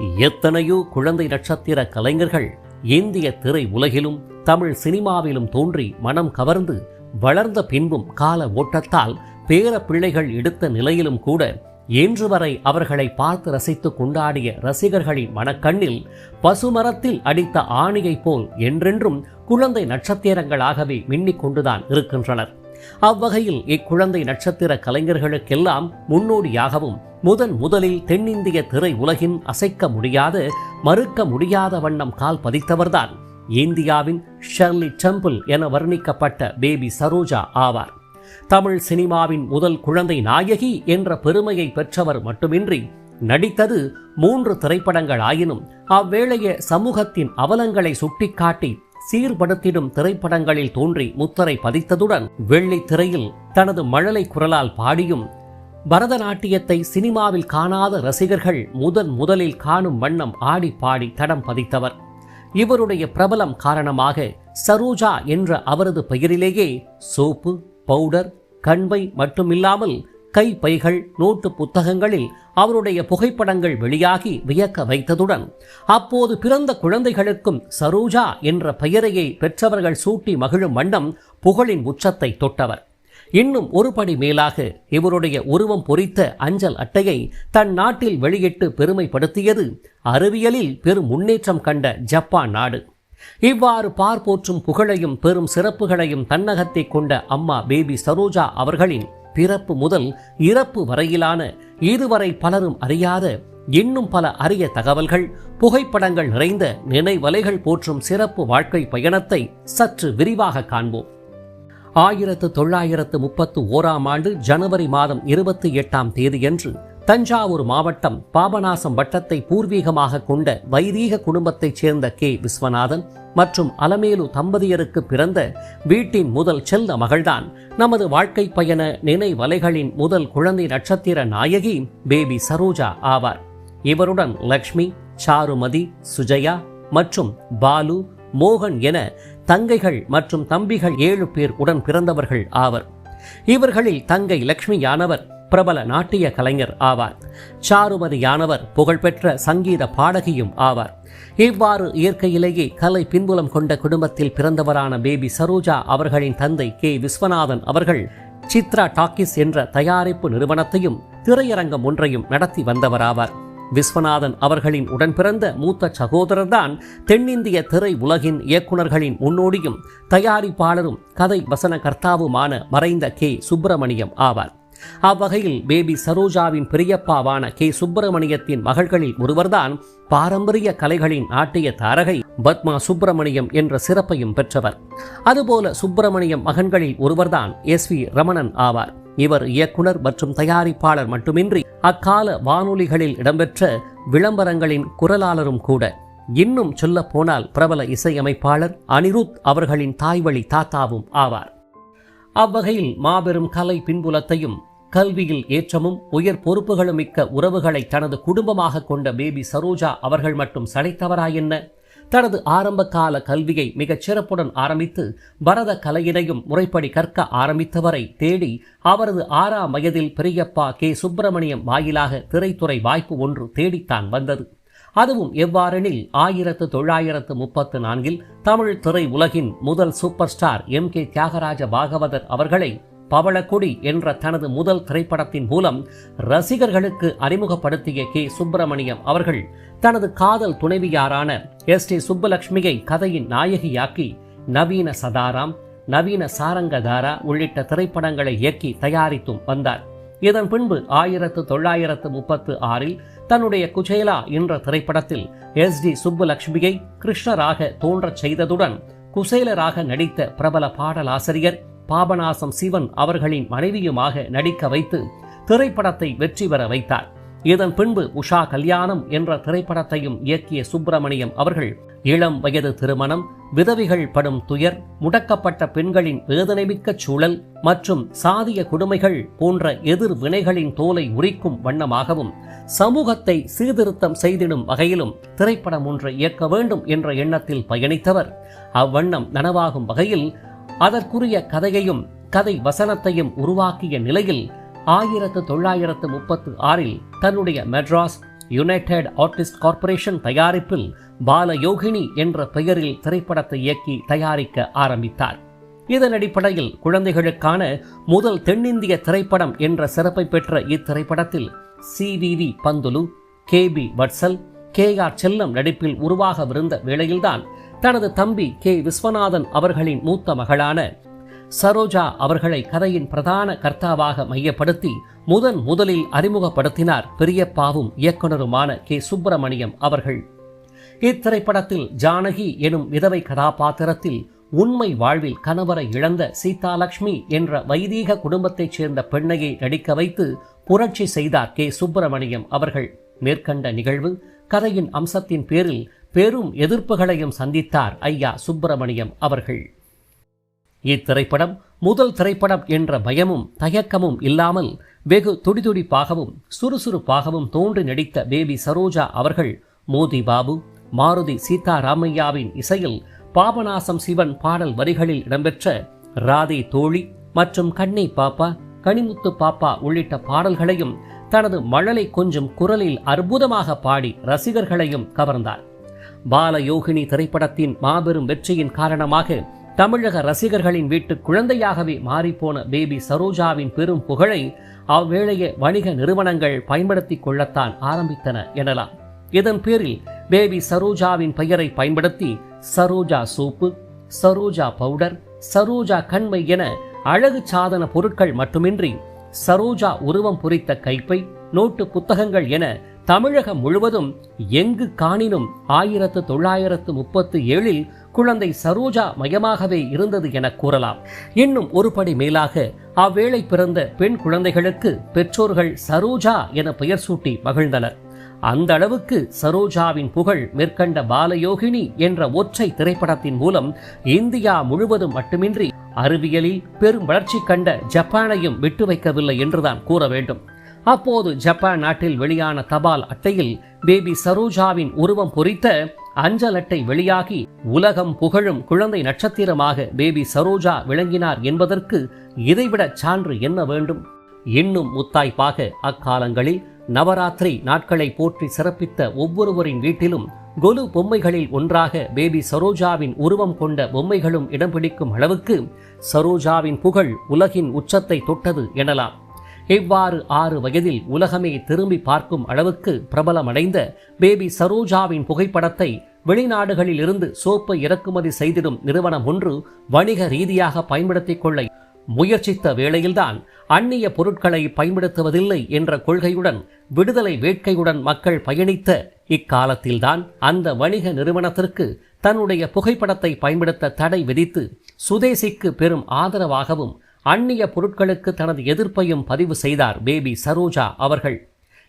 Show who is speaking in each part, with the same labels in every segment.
Speaker 1: எத்தனையோ குழந்தை நட்சத்திர கலைஞர்கள் இந்திய திரை உலகிலும் தமிழ் சினிமாவிலும் தோன்றி மனம் கவர்ந்து வளர்ந்த பின்பும் கால ஓட்டத்தால் பேர பிள்ளைகள் எடுத்த நிலையிலும் கூட இன்று வரை அவர்களை பார்த்து ரசித்து கொண்டாடிய ரசிகர்களின் மனக்கண்ணில் பசுமரத்தில் அடித்த ஆணியைப் போல் என்றென்றும் குழந்தை நட்சத்திரங்களாகவே மின்னிக் கொண்டுதான் இருக்கின்றனர். அவ்வகையில் இக்குழந்தை நட்சத்திர கலைஞர்களுக்கெல்லாம் முன்னோடியாகவும் முதன் முதலில் தென்னிந்திய திரை உலகின் அசைக்க முடியாத மறுக்க முடியாத வண்ணம் கால் பதித்தவர்தான். இந்தியாவின் ஷெர்லி டெம்பிள் என வர்ணிக்கப்பட்ட பேபி சரோஜா ஆவார். தமிழ் சினிமாவின் முதல் குழந்தை நாயகி என்ற பெருமையை பெற்றவர் மட்டுமின்றி நடித்தது மூன்று திரைப்படங்கள் ஆயினும் அவ்வேளைய சமூகத்தின் அவலங்களை சுட்டிக்காட்டி சீர்படுத்திடும் திரைப்படங்களில் தோன்றி முத்திரை பதித்ததுடன் வெள்ளி திரையில் தனது மழலை குரலால் பாடியும் பரதநாட்டியத்தை சினிமாவில் காணாத ரசிகர்கள் முதன் முதலில் காணும் வண்ணம் ஆடி பாடி தடம் பதித்தவர். இவருடைய பிரபலம் காரணமாக சரோஜா என்ற அவரது பெயரிலேயே சோப்பு பவுடர் கண்பை மட்டுமில்லாமல் கை பைகள் நோட்டு புத்தகங்களில் அவருடைய புகைப்படங்கள் வெளியாகி வியக்க வைத்ததுடன் அப்போது பிறந்த குழந்தைகளுக்கும் சரோஜா என்ற பெயரையை பெற்றவர்கள் சூட்டி மகிழும் வண்ணம் புகழின் உச்சத்தை தொட்டவர். இன்னும் ஒருபடி மேலாக இவருடைய உருவம் பொறித்த அஞ்சல் அட்டையை தன் நாட்டில் வெளியிட்டு பெருமைப்படுத்தியது அறிவியலில் பெரும் முன்னேற்றம் கண்ட ஜப்பான் நாடு. இவ்வாறு பார்ப்போற்றும் புகழையும் பெரும் சிறப்புகளையும் தன்னகத்தை கொண்ட அம்மா பேபி சரோஜா அவர்களின் பிறப்பு முதல் இறப்பு வரையிலான இதுவரை பலரும் அறியாத இன்னும் பல அரிய தகவல்கள் புகைப்படங்கள் நிறைந்த நினைவலைகள் போற்றும் சிறப்பு வாழ்க்கை பயணத்தை சற்று விரிவாக காண்போம். ஆயிரத்து தொள்ளாயிரத்து முப்பத்து ஓராம் ஆண்டு ஜனவரி மாதம் இருபத்தி எட்டாம் தேதியன்று தஞ்சாவூர் மாவட்டம் பாபநாசம் வட்டத்தை பூர்வீகமாக கொண்ட வைதீக குடும்பத்தைச் சேர்ந்த கே. விஸ்வநாதன் மற்றும் அலமேலு தம்பதியருக்கு பிறந்த வீட்டின் முதல் செல்ல மகள்தான். நமது வாழ்க்கை பயண நினைவலைகளின் முதல் குழந்தை நட்சத்திர நாயகி பேபி சரோஜா ஆவார். இவருடன் லக்ஷ்மி சாருமதி சுஜயா மற்றும் பாலு மோகன் என தங்கைகள் மற்றும் தம்பிகள் ஏழு பேர் உடன் பிறந்தவர்கள் ஆவர். இவர்களில் தங்கை லக்ஷ்மியானவர் பிரபல நாட்டிய கலைஞர் ஆவார். சாருமதியானவர் புகழ்பெற்ற சங்கீத பாடகியும் ஆவார். இவ்வாறு இயற்கையிலேயே கலை பின்புலம் கொண்ட குடும்பத்தில் பிறந்தவரான பேபி சரோஜா அவர்களின் தந்தை கே. விஸ்வநாதன் அவர்கள் சித்ரா டாக்கிஸ் என்ற தயாரிப்பு நிறுவனத்தையும் திரையரங்கம் ஒன்றையும் நடத்தி வந்தவராவார். விஸ்வநாதன் அவர்களின் உடன் பிறந்த மூத்த சகோதரர்தான் தென்னிந்திய திரை உலகின் இயக்குனர்களின் முன்னோடியும் தயாரிப்பாளரும் கதை வசன கர்த்தாவுமான மறைந்த கே. சுப்பிரமணியம் ஆவார். அவ்வகையில் பேபி சரோஜாவின் பெரியப்பாவான கே சுப்பிரமணியத்தின் மகள்களில் ஒருவர்தான் பாரம்பரிய கலைகளின் நாட்டிய தாரகை பத்மா சுப்பிரமணியம் என்ற சிறப்பையும் பெற்றவர். அதுபோல சுப்பிரமணியம் மகன்களில் ஒருவர்தான் எஸ் வி ரமணன் ஆவார். இவர் இயக்குனர் மற்றும் தயாரிப்பாளர் மட்டுமின்றி அக்கால வானொலிகளில் இடம்பெற்ற விளம்பரங்களின் குரலாளரும் கூட. இன்னும் சொல்ல போனால் பிரபல இசையமைப்பாளர் அனிருத் அவர்களின் தாய்வழி தாத்தாவும் ஆவார். அவ்வகையில் மாபெரும் கலை பின்புலத்தையும் கல்வியில் ஏற்றமும் உயர் பொறுப்புகளும் மிக்க உறவுகளை தனது குடும்பமாக கொண்ட பேபி சரோஜா அவர்கள் மட்டும் சளைத்தவராயென்ன தனது ஆரம்ப கால கல்வியை மிகச் சிறப்புடன் ஆரம்பித்து பரத கலையினையும் முறைப்படி கற்க ஆரம்பித்தவரை தேடி அவரது ஆறாம் வயதில் பெரியப்பா கே. சுப்பிரமணியம் வாயிலாக திரைத்துறை வாய்ப்பு ஒன்று தேடித்தான் வந்தது. அதுவும் எவ்வாறெனில் ஆயிரத்து தொள்ளாயிரத்து முப்பத்து நான்கில் தமிழ் திரை உலகின் முதல் super star M. K. Thyagaraja Bhagavathar அவர்களை பவளக்குடி என்ற தனது முதல் திரைப்படத்தின் மூலம் ரசிகர்களுக்கு அறிமுகப்படுத்திய கே. சுப்பிரமணியம் அவர்கள் தனது காதல் துணைவியாரான எஸ். டி. சுப்புலட்சுமியை கதையின் நாயகியாக்கி நவீன சதாராம் நவீன சாரங்கதாரா உள்ளிட்ட திரைப்படங்களை இயக்கி தயாரித்தும் வந்தார். இதன் பின்பு ஆயிரத்து தொள்ளாயிரத்து முப்பத்து ஆறில் தன்னுடைய குச்சேலா என்ற திரைப்படத்தில் எஸ். டி. சுப்புலட்சுமியை கிருஷ்ணராக தோன்றச் செய்ததுடன் குசேலராக நடித்த பிரபல பாடலாசிரியர் பாபநாசம் சிவன் அவர்களின் மனைவியுமாக நடிக்க வைத்து திரைப்படத்தை வெற்றி பெற வைத்தார். இதன் பின்பு உஷா கல்யாணம் என்ற திரைப்படத்தையும் இயக்கிய சுப்பிரமணியம் அவர்கள் இளம் வயது திருமணம் விதவிகள் படும் துயர் முடக்கப்பட்ட பெண்களின் வேதனைமிக்க சூழல் மற்றும் சாதிய கொடுமைகள் போன்ற எதிர்வினைகளின் தோலை உரிக்கும் வண்ணமாகவும் சமூகத்தை சீர்திருத்தம் செய்திடும் வகையிலும் திரைப்படம் ஒன்றை இயக்க வேண்டும் என்ற எண்ணத்தில் பயணித்தவர். அவ்வண்ணம் நனவாகும் வகையில் அதற்குரிய கதையையும் கதை வசனத்தையும் உருவாக்கிய நிலையில் ஆயிரத்து தொள்ளாயிரத்து முப்பத்து ஆறில் தன்னுடைய மெட்ராஸ் யுனைடெட் ஆர்டிஸ்ட் கார்ப்பரேஷன் தயாரிப்பில் பாலயோகினி என்ற பெயரில் திரைப்படத்தை இயக்கி தயாரிக்க ஆரம்பித்தார். இதன் அடிப்படையில் குழந்தைகளுக்கான முதல் தென்னிந்திய திரைப்படம் என்ற சிறப்பை பெற்ற இத்திரைப்படத்தில் C V V Panthulu K B Vatsal K R Chellam நடிப்பில் உருவாகவிருந்த வேளையில்தான் தனது தம்பி கே. விஸ்வநாதன் அவர்களின் மூத்த மகளான சரோஜா அவர்களை கதையின் பிரதான கர்த்தாவாக மையப்படுத்தி முதன் முதலில் அறிமுகப்படுத்தினார் பெரியப்பாவும் இயக்குனருமான கே. சுப்பிரமணியம் அவர்கள். இத்திரைப்படத்தில் ஜானகி எனும் விதவை கதாபாத்திரத்தில் உண்மை வாழ்வில் கணவரை இழந்த சீதாலட்சுமி என்ற வைதீக குடும்பத்தைச் சேர்ந்த பெண்ணையை நடிக்க வைத்து புரட்சி செய்தார் கே. சுப்பிரமணியம் அவர்கள். மேற்கண்ட நிகழ்வு கதையின் அம்சத்தின் பேரில் பெரும் எதிர்ப்புகளையும் சந்தித்தார் ஐயா சுப்பிரமணியம் அவர்கள். இத்திரைப்படம் முதல் திரைப்படம் என்ற பயமும் தயக்கமும் இல்லாமல் வெகு துடிதுடிப்பாகவும் சுறுசுறுப்பாகவும் தோன்றி நடித்த பேபி சரோஜா அவர்கள் மோதி பாபு மாருதி சீதாராமையாவின் இசையில் பாபநாசம் சிவன் பாடல் வரிகளில் இடம்பெற்ற ராதே தோழி மற்றும் கண்ணை பாப்பா கனிமுத்து பாப்பா உள்ளிட்ட பாடல்களையும் தனது மழலை கொஞ்சம் குரலில் அற்புதமாக பாடி ரசிகர்களையும் கவர்ந்தார். பாலயோகினி திரைப்படத்தின் மாபெரும் வெற்றியின் காரணமாக தமிழக ரசிகர்களின் வீட்டு குழந்தையாகவே மாறிப்போன பேபி சரோஜாவின் பெரும் புகழை அவ்வேளைய வணிக நிறுவனங்கள் பயன்படுத்திக் கொள்ளத்தான் ஆரம்பித்தன எனலாம். இதன் பேரில் பேபி சரோஜாவின் பெயரை பயன்படுத்தி சரோஜா சோப்பு சரோஜா பவுடர் சரோஜா கண்மை என அழகு சாதன பொருட்கள் மட்டுமின்றி சரோஜா உருவம் பொறித்த கைப்பை நோட்டு புத்தகங்கள் என தமிழகம் முழுவதும் எங்கு காணினும் ஆயிரத்து தொள்ளாயிரத்து முப்பத்து ஏழில் குழந்தை சரோஜா மயமாகவே இருந்தது என கூறலாம். இன்னும் ஒருபடி மேலாக அவ்வேளை பிறந்த பெண் குழந்தைகளுக்கு பெற்றோர்கள் சரோஜா என பெயர் சூட்டி மகிழ்ந்தனர். அந்த அளவுக்கு சரோஜாவின் புகழ் மேற்கண்ட பாலயோகினி என்ற ஒற்றை திரைப்படத்தின் மூலம் இந்தியா முழுவதும் மட்டுமின்றி அறிவியலில் பெரும் வளர்ச்சி கண்ட ஜப்பானையும் விட்டு வைக்கவில்லை என்றுதான் கூற வேண்டும். அப்போது ஜப்பான் நாட்டில் வெளியான தபால் அட்டையில் பேபி சரோஜாவின் உருவம் பொறித்த அஞ்சல் அட்டை வெளியாகி உலகம் புகழும் குழந்தை நட்சத்திரமாக பேபி சரோஜா விளங்கினார் என்பதற்கு இதைவிட சான்று என்ன வேண்டும்? இன்னும் முத்தாய்ப்பாக அக்காலங்களில் நவராத்திரி நாட்களை போற்றி சிறப்பித்த ஒவ்வொருவரின் வீட்டிலும் கொலு பொம்மைகளில் ஒன்றாக பேபி சரோஜாவின் உருவம் கொண்ட பொம்மைகளும் இடம் பிடிக்கும் அளவுக்கு சரோஜாவின் புகழ் உலகின் உச்சத்தை தொட்டது எனலாம். இவ்வாறு ஆறு வயதில் உலகமே திரும்பி பார்க்கும் அளவுக்கு பிரபலமடைந்த பேபி சரோஜாவின் புகைப்படத்தை வெளிநாடுகளில் இருந்து சோப்பை இறக்குமதி செய்திடும் நிறுவனம் ஒன்று வணிக ரீதியாக பயன்படுத்திக் கொள்ள முயற்சித்த வேளையில்தான் அந்நிய பொருட்களை பயன்படுத்துவதில்லை என்ற கொள்கையுடன் விடுதலை வேட்கையுடன் மக்கள் பயணித்த இக்காலத்தில்தான் அந்த வணிக நிறுவனத்திற்கு தன்னுடைய புகைப்படத்தை பயன்படுத்த தடை விதித்து சுதேசிக்கு பெரும் ஆதரவாகவும் அந்நிய பொருட்களுக்கு தனது எதிர்ப்பையும் பதிவு செய்தார் பேபி சரோஜா அவர்கள்.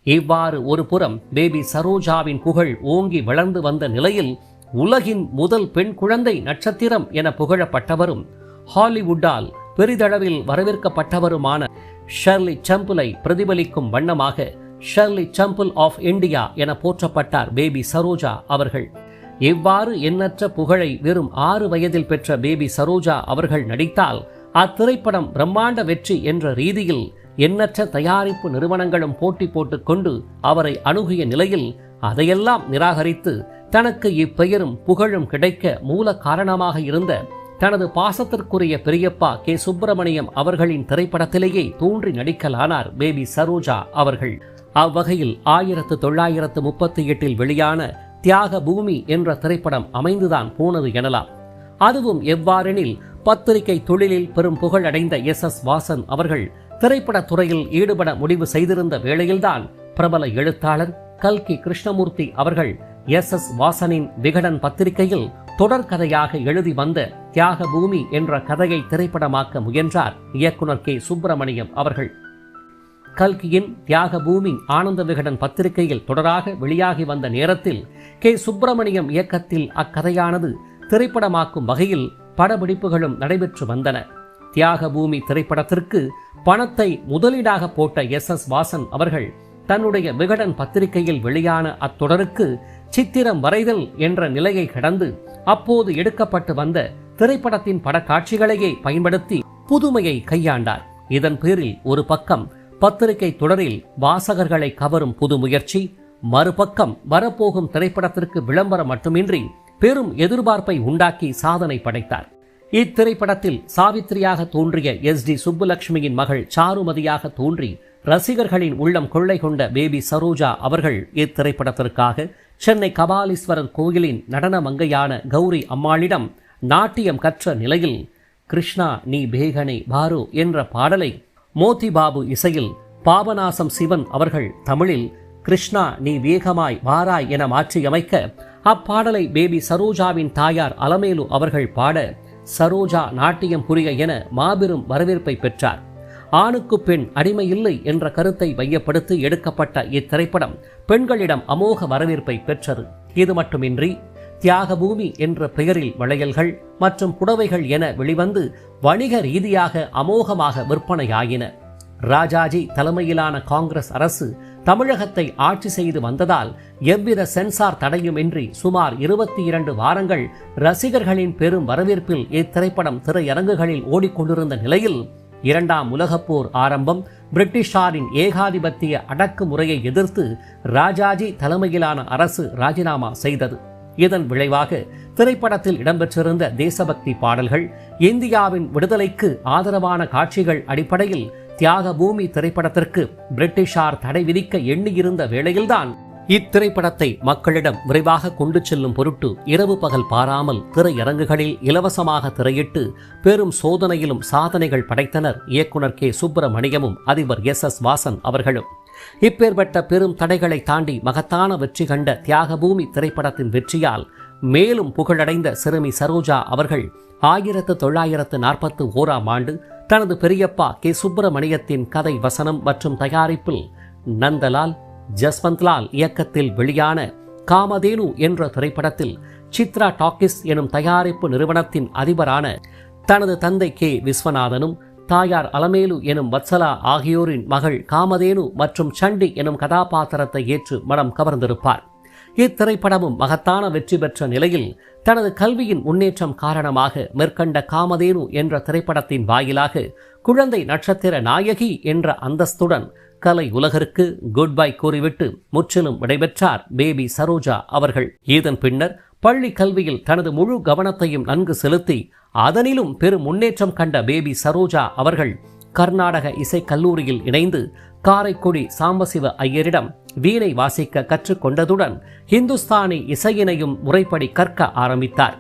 Speaker 1: இவ்வாறு ஒரு புறம் பேபி சரோஜாவின் புகழ் ஓங்கி வளர்ந்து வந்த நிலையில் உலகின் முதல் பெண் குழந்தை நட்சத்திரம் என புகழப்பட்டவரும் ஹாலிவுட்டால் பெரிதளவில் வரவேற்கப்பட்டவருமான ஷெர்லி சம்புலை பிரதிபலிக்கும் வண்ணமாக ஷெர்லி சம்பிள் ஆஃப் இந்தியா என போற்றப்பட்டார் பேபி சரோஜா அவர்கள். இவ்வாறு எண்ணற்ற புகழை வெறும் ஆறு வயதில் பெற்ற பேபி சரோஜா அவர்கள் நடித்தால் அத்திரைப்படம் பிரம்மாண்ட வெற்றி என்ற ரீதியில் எண்ணற்ற தயாரிப்பு நிறுவனங்களும் போட்டி போட்டுக்கொண்டு அவரை அணுகிய நிலையில் அதையெல்லாம் நிராகரித்து தனக்கு இப்பெயரும் புகழும் கிடைக்க மூல காரணமாக இருந்த தனது பாசத்திற்குரிய பெரியப்பா கே. சுப்பிரமணியம் அவர்களின் திரைப்படத்திலேயே தோன்றி நடிக்கலானார் பேபி சரோஜா அவர்கள். அவ்வகையில் ஆயிரத்து தொள்ளாயிரத்து முப்பத்தி எட்டில் வெளியான தியாக பூமி என்ற திரைப்படம் அமைந்துதான் போனது எனலாம். அதுவும் எவ்வாறெனில் பத்திரிகை தொழிலில் பெரும் புகழ் அடைந்த எஸ் எஸ் வாசன் அவர்கள் திரைப்பட துறையில் ஈடுபட முடிவு செய்திருந்த வேளையில்தான் பிரபல எழுத்தாளர் கல்கி கிருஷ்ணமூர்த்தி அவர்கள் எஸ் எஸ் வாசனின் விகடன் பத்திரிகையில் தொடர்கதையாக எழுதி வந்த தியாக பூமி என்ற கதையை திரைப்படமாக்க முயன்றார் இயக்குனர் கே. சுப்பிரமணியம் அவர்கள். கல்கியின் தியாக பூமி ஆனந்த விகடன் பத்திரிகையில் தொடராக வெளியாகி வந்த நேரத்தில் கே. சுப்பிரமணியம் இயக்கத்தில் அக்கதையானது திரைப்படமாக்கும் வகையில் படப்பிடிப்புகளும் நடைபெற்று வந்தன. தியாக பூமி திரைப்படத்திற்கு பணத்தை முதலீடாக போட்ட எஸ். எஸ். வாசன் அவர்கள் தன்னுடைய விகடன் பத்திரிகையில் வெளியான அத்தொடருக்கு சித்திரம் வரைதல் என்ற நிலையை கடந்து அப்போது எடுக்கப்பட்டு வந்த திரைப்படத்தின் படக்காட்சிகளையே பயன்படுத்தி புதுமையை கையாண்டார். இதன் பேரில் ஒரு பக்கம் பத்திரிகை தொடரில் வாசகர்களை கவரும் புது முயற்சி மறுபக்கம் வரப்போகும் திரைப்படத்திற்கு விளம்பரம் மட்டுமின்றி பெரும் எதிர்பார்ப்பை உண்டாக்கி சாதனை படைத்தார். இத்திரைப்படத்தில் சாவித்திரியாக தோன்றிய எஸ் டி சுப்புலட்சுமியின் மகள் சாருமதியாக தோன்றி ரசிகர்களின் உள்ளம் கொள்ளை கொண்ட பேபி சரோஜா அவர்கள் இத்திரைப்படத்திற்காக சென்னை கபாலீஸ்வரர் கோயிலின் நடன மங்கையான கௌரி அம்மாளிடம் நாட்டியம் கற்ற நிலையில் கிருஷ்ணா நீ பேகனை பாரு என்ற பாடலை மோதி பாபு இசையில் பாபநாசம் சிவன் அவர்கள் தமிழில் கிருஷ்ணா நீ வேகமாய் வாராய் என மாற்றியமைக்க அப்பாடலை பேபி சரோஜாவின் தாயார் அலமேலு அவர்கள் பாட சரோஜா நாட்டியம் புரிய என மாபெரும் வரவேற்பை பெற்றார். ஆணுக்கு பெண் அடிமை இல்லை என்ற கருத்தை மையப்படுத்தி எடுக்கப்பட்ட இத்திரைப்படம் பெண்களிடம் அமோக வரவேற்பை பெற்றது. இது மட்டுமின்றி தியாகபூமி என்ற பெயரில் வளையல்கள் மற்றும் புடவைகள் என வெளிவந்து வணிக ரீதியாக அமோகமாக விற்பனையாயின. ராஜாஜி தலைமையிலான காங்கிரஸ் அரசு தமிழகத்தை ஆட்சி செய்து வந்ததால் எவ்வித சென்சார் தடையுமின்றி சுமார் இருபத்தி இரண்டு வாரங்கள் ரசிகர்களின் பெரும் வரவேற்பில் இத்திரைப்படம் திரையரங்குகளில் ஓடிக்கொண்டிருந்த நிலையில் இரண்டாம் உலகப் போர் ஆரம்பம் பிரிட்டிஷாரின் ஏகாதிபத்திய அடக்குமுறையை எதிர்த்து ராஜாஜி தலைமையிலான அரசு ராஜினாமா செய்தது. இதன் விளைவாக திரைப்படத்தில் இடம்பெற்றிருந்த தேசபக்தி பாடல்கள் இந்தியாவின் விடுதலைக்கு ஆதரவான காட்சிகள் அடிப்படையில் தியாக பூமி திரைப்படத்திற்கு பிரிட்டிஷார் தடை விதிக்க எண்ணியிருந்த வேளையில்தான் இத்திரைப்படத்தை மக்களிடம் விரைவாக கொண்டு செல்லும் பொருட்டு இரவு பகல் பாராமல் திரையரங்குகளில் இலவசமாக திரையிட்டு பெரும் சோதனையிலும் சாதனைகள் படைத்தனர் இயக்குனர் கே. சுப்பிரமணியமும் அதிபர் எஸ். எஸ். வாசன் அவர்களும். இப்பேற்பட்ட பெரும் தடைகளை தாண்டி மகத்தான வெற்றி கண்ட தியாகபூமி திரைப்படத்தின் வெற்றியால் மேலும் புகழடைந்த சிறுமி சரோஜா அவர்கள் ஆயிரத்து தொள்ளாயிரத்து நாற்பத்து ஓராம் ஆண்டு தனது பெரியப்பா கே. சுப்பிரமணியத்தின் கதை வசனம் மற்றும் தயாரிப்பில் நந்தலால் ஜஸ்வந்த்லால் இயக்கத்தில் வெளியான காமதேனு என்ற திரைப்படத்தில் சித்ரா டாக்கிஸ் எனும் தயாரிப்பு நிறுவனத்தின் அதிபரான தனது தந்தை கே. விஸ்வநாதனும் தாயார் அலமேலு எனும் வத்சலா ஆகியோரின் மகள் காமதேனு மற்றும் சண்டி எனும் கதாபாத்திரத்தை ஏற்று மனம் கவர்ந்திருப்பார். இத்திரைப்படமும் மகத்தான வெற்றி பெற்ற நிலையில் தனது கல்வியின் முன்னேற்றம் காரணமாக மேற்கண்ட காமதேனு என்ற திரைப்படத்தின் வாயிலாக குழந்தை நட்சத்திர நாயகி என்ற அந்தஸ்துடன் கலை உலகிற்கு குட் பை கூறிவிட்டு முற்றிலும் விடைபெற்றார் பேபி சரோஜா அவர்கள். இதன் பின்னர் பள்ளி கல்வியில் தனது முழு கவனத்தையும் நன்கு செலுத்தி அதனிலும் பெரும் முன்னேற்றம் கண்ட பேபி சரோஜா அவர்கள் கர்நாடக இசைக் கல்லூரியில் இணைந்து காரைக்குடி சாம்பசிவ ஐயரிடம் வீணை வாசிக்க கற்றுக்கொண்டதுடன் ஹிந்துஸ்தானி இசையினையும் முறைப்படி கற்க ஆரம்பித்தார்.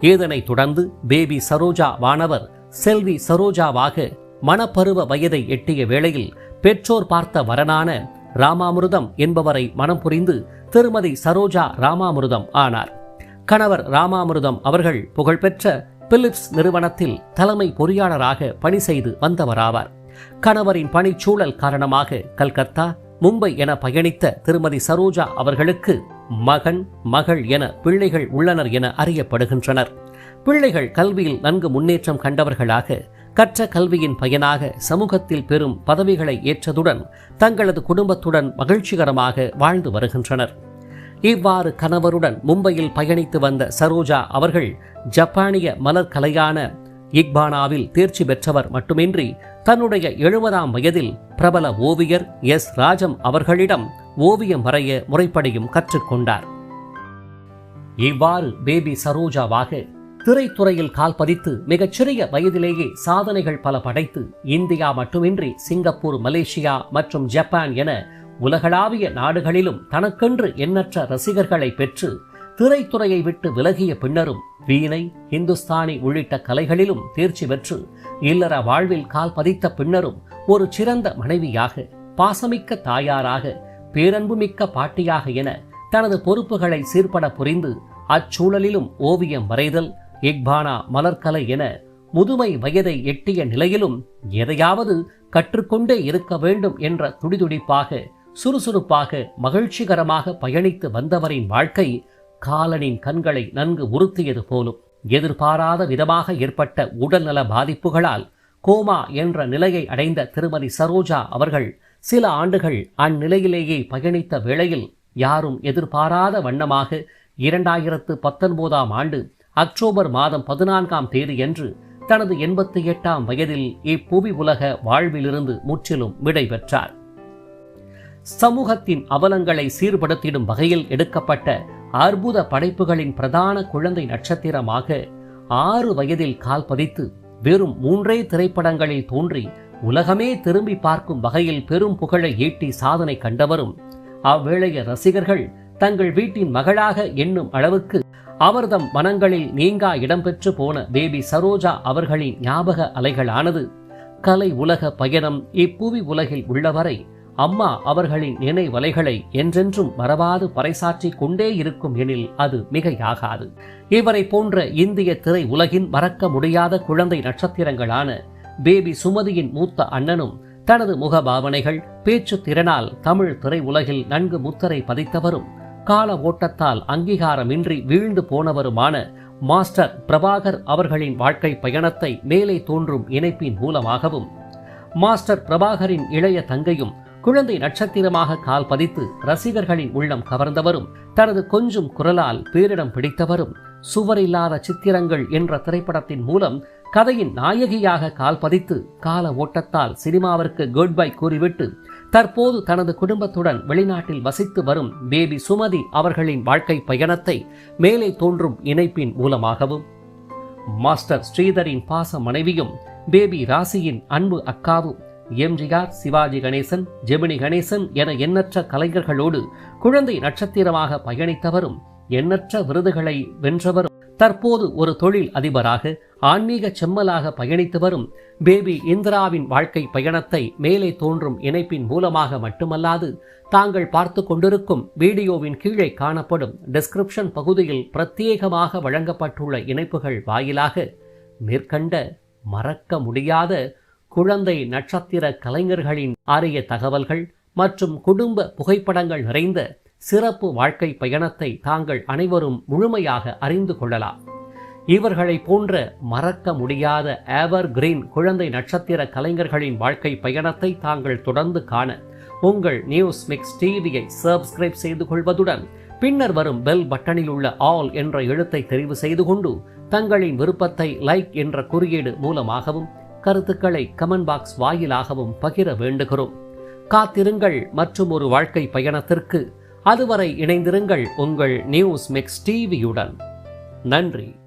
Speaker 1: இதனைத் தொடர்ந்து பேபி சரோஜா வானவர் செல்வி சரோஜாவாக மணப்பருவ வயதை எட்டிய வேளையில் பெற்றோர் பார்த்த வரனான ராமாமிருதம் என்பவரை மனம் புரிந்து திருமதி சரோஜா ராமாமிருதம் ஆனார். கணவர் ராமாமிருதம் அவர்கள் புகழ்பெற்ற பிலிப்ஸ் நிறுவனத்தில் தலைமை பொறியாளராக பணி செய்து வந்தவராவார். கணவரின் பணிச்சூழல் காரணமாக கல்கத்தா மும்பை என பயணித்த திருமதி சரோஜா அவர்களுக்கு மகன் மகள் என பிள்ளைகள் உள்ளனர் என அறியப்படுகின்றனர். பிள்ளைகள் கல்வியில் நன்கு முன்னேற்றம் கண்டவர்களாக கற்ற கல்வியின் பயனாக சமூகத்தில் பெரும் பதவிகளை ஏற்றதுடன் தங்களது குடும்பத்துடன் மகிழ்ச்சிகரமாக வாழ்ந்து வருகின்றனர். இவ்வாறு கணவருடன் மும்பையில் பயணித்து வந்த சரோஜா அவர்கள் ஜப்பானிய மலர் கலையான இக்பானாவில் தேர்ச்சி பெற்றவர் மட்டுமின்றி தன்னுடைய எழுபதாம் வயதில் பிரபல ஓவியர் எஸ். ராஜம் அவர்களிடம் ஓவியம் வரைய முறைப்படியும் கற்றுக்கொண்டார். இவ்வாறு பேபி சரோஜாவாக திரைத்துறையில் கால் பதித்து மிகச்சிறிய வயதிலேயே சாதனைகள் பல படைத்து இந்தியா மட்டுமின்றி சிங்கப்பூர் மலேசியா மற்றும் ஜப்பான் என உலகளாவிய நாடுகளிலும் தனக்கென்று எண்ணற்ற ரசிகர்களை பெற்று திரைத்துறையை விட்டு விலகிய பின்னரும் வீணை இந்துஸ்தானி உள்ளிட்ட கலைகளிலும் தேர்ச்சி பெற்று இல்லற வாழ்வில் கால் பதித்த பின்னரும் ஒரு சிறந்த மனைவியாக பாசமிக்க தாயாராக பேரன்புமிக்க பாட்டியாக என தனது பொறுப்புகளை சீர்பட புரிந்து அச்சூழலிலும் ஓவியம் வரைதல் இக்பானா மலர்கலை என முதுமை வயதை எட்டிய நிலையிலும் எதையாவது கற்றுக்கொண்டே இருக்க வேண்டும் என்ற துடிதுடிப்பாக சுறுசுறுப்பாக மகிழ்ச்சிகரமாக பயணித்து வந்தவரின் வாழ்க்கை காலனின் கண்களை நன்கு உறுத்தியது போலும் எதிர்பாராத விதமாக ஏற்பட்ட உடல்நல பாதிப்புகளால் கோமா என்ற நிலையை அடைந்த திருமதி சரோஜா அவர்கள் சில ஆண்டுகள் அந்நிலையிலேயே பயணித்த வேளையில் யாரும் எதிர்பாராத வண்ணமாக இரண்டாயிரத்து பத்தொன்பதாம் ஆண்டு அக்டோபர் மாதம் பதினான்காம் தேதியன்று தனது எண்பத்தி எட்டாம் வயதில் இப்புவி உலக வாழ்விலிருந்து முற்றிலும் விடை பெற்றார் சமூகத்தின் அவலங்களை சீர்படுத்திடும் வகையில் எடுக்கப்பட்ட அற்புத படைப்புகளின் பிரதான குழந்தை நட்சத்திரமாக ஆறு வயதில் கால் பதித்து வெறும் மூன்றே திரைப்படங்களில் தோன்றி உலகமே திரும்பி பார்க்கும் வகையில் பெரும் புகழை ஈட்டி சாதனை கண்டவரும் அவ்வேளைய ரசிகர்கள் தங்கள் வீட்டின் மகளாக எண்ணும் அளவுக்கு அவர்தம் மனங்களில் நீங்கா இடம்பெற்று போன பேபி சரோஜா அவர்களின் ஞாபக அலைகளானது கலை உலக பயணம் இப்புவி உலகில் உள்ளவரை அம்மா அவர்களின் நினைவலைகளை என்றென்றும் மறவாது பறைசாற்றிக் கொண்டே இருக்கும் எனில் அது மிகையாகாது. இவரை போன்ற இந்திய திரை உலகின் மறக்க முடியாத குழந்தை நட்சத்திரங்களான பேபி சுமதியின் மூத்த அண்ணனும் தனது முகபாவனைகள் பேச்சு திறனால் தமிழ் திரை உலகில் நன்கு முத்திரை பதித்தவரும் கால ஓட்டத்தால் அங்கீகாரமின்றி வீழ்ந்து போனவருமான மாஸ்டர் பிரபாகர் அவர்களின் வாழ்க்கை பயணத்தை மேலே தோன்றும் இணைப்பின் மூலமாகவும் மாஸ்டர் பிரபாகரின் இளைய தங்கையும் குழந்தை நட்சத்திரமாக கால் பதித்து ரசிகர்களின் உள்ளம் கவர்ந்தவரும் தனது கொஞ்சம் குரலால் பேரிடம் பிடித்தவரும் சுவரில்லாத சித்திரங்கள் என்ற திரைப்படத்தின் மூலம் கதையின் நாயகியாக கால் பதித்து கால ஓட்டத்தால் சினிமாவிற்கு குட் பை கூறிவிட்டு தற்போது தனது குடும்பத்துடன் வெளிநாட்டில் வசித்து வரும் பேபி சுமதி அவர்களின் வாழ்க்கை பயணத்தை மேலே தோன்றும் இணைப்பின் மூலமாகவும் மாஸ்டர் ஸ்ரீதரின் பாச மனைவியும் பேபி ராசியின் அன்பு அக்காவும் எம்ஜிஆர் சிவாஜி கணேசன் ஜெமினி கணேசன் என எண்ணற்ற கலைஞர்களோடு குழந்தை நட்சத்திரமாக பயணித்தவரும் எண்ணற்ற விருதுகளை வென்றவரும் தற்போது ஒரு தொழில் அதிபராக ஆன்மீக செம்மலாக பயணித்து வரும் பேபி இந்திராவின் வாழ்க்கை பயணத்தை மேலே தோன்றும் இணைப்பின் மூலமாக மட்டுமல்லாது தாங்கள் பார்த்து கொண்டிருக்கும் வீடியோவின் கீழே காணப்படும் டிஸ்கிரிப்ஷன் பகுதியில் பிரத்யேகமாக வழங்கப்பட்டுள்ள இணைப்புகள் வாயிலாக மேற்கண்ட மறக்க முடியாத குழந்தை நட்சத்திர கலைஞர்களின் அரிய தகவல்கள் மற்றும் குடும்ப புகைப்படங்கள் நிறைந்த சிறப்பு வாழ்க்கை பயணத்தை தாங்கள் அனைவரும் முழுமையாக அறிந்து கொள்ளலாம். இவர்களை போன்ற மறக்க முடியாத ஏவர் கிரீன் குழந்தை நட்சத்திர கலைஞர்களின் வாழ்க்கை பயணத்தை தாங்கள் தொடர்ந்து காண உங்கள் நியூஸ் மிக்ஸ் டிவியை சப்ஸ்கிரைப் செய்து கொள்வதுடன் பின்னர் வரும் பெல் பட்டனில் உள்ள ஆல் என்ற எழுத்தை தெரிவு செய்து கொண்டு தங்களின் விருப்பத்தை லைக் என்ற குறியீடு மூலமாகவும் கருத்துக்களை கமெண்ட் பாக்ஸ் வாயிலாகவும் பகிர வேண்டுகிறோம். காத்திருங்கள் மற்றும் ஒரு வாழ்க்கை பயணத்திற்கு அதுவரை இணைந்திருங்கள் உங்கள் நியூஸ் மிக்ஸ் டிவியுடன். நன்றி.